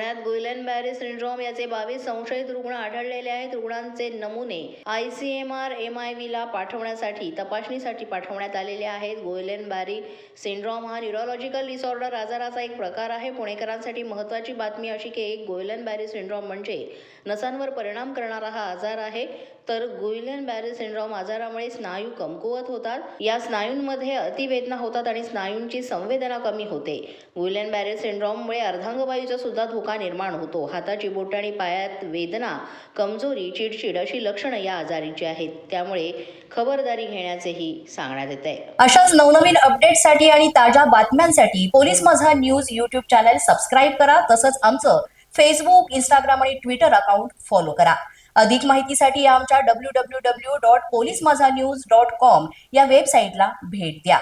Barré syndrome याचे बावीस संशयित रुग्ण आढळलेले आहेत. रुग्णांचे नमुने I C M R M I व्हीला पाठवण्यासाठी तपासणीसाठी पाठवण्यात आलेले आहेत. गोयलेन बॅरी सिंड्रोम हा न्युरोलॉजिकल डिसऑर्डर आजाराचा एक प्रकार आहे. पुणेकरांसाठी महत्त्वाची बातमी अशी की एक गोयलन बॅरी सिंड्रोम म्हणजे नसांवर परिणाम करणारा हा आजार आहे. तर गुइलेन बॅरी सिंड्रोम आजारामुळे स्नायू कमकुवत होतात. या स्नायूंमध्ये अतिवेदना होतात आणि स्नायूंची संवेदना कमी होते. गुइलेन बॅरी सिंड्रोममुळे अर्धांगवायूचा सुद्धा धोका निर्माण होतो. हाताची बोट आणि पायात वेदना कमजोरी चिडचिड अशी लक्षणं या आजारीची आहेत. त्यामुळे खबरदारी घेण्याचेही सांगण्यात येत आहे अशाच नवनवीन अपडेट्ससाठी आणि ताज्या बातम्यांसाठी police Majha news YouTube channel subscribe करा. तसंच आमचं फेसबुक इंस्टाग्राम आणि ट्विटर अकाउंट फॉलो करा. अधिक माहितीसाठी आमच्या W W W dot police Majha news dot com या वेबसाईटला भेट द्या.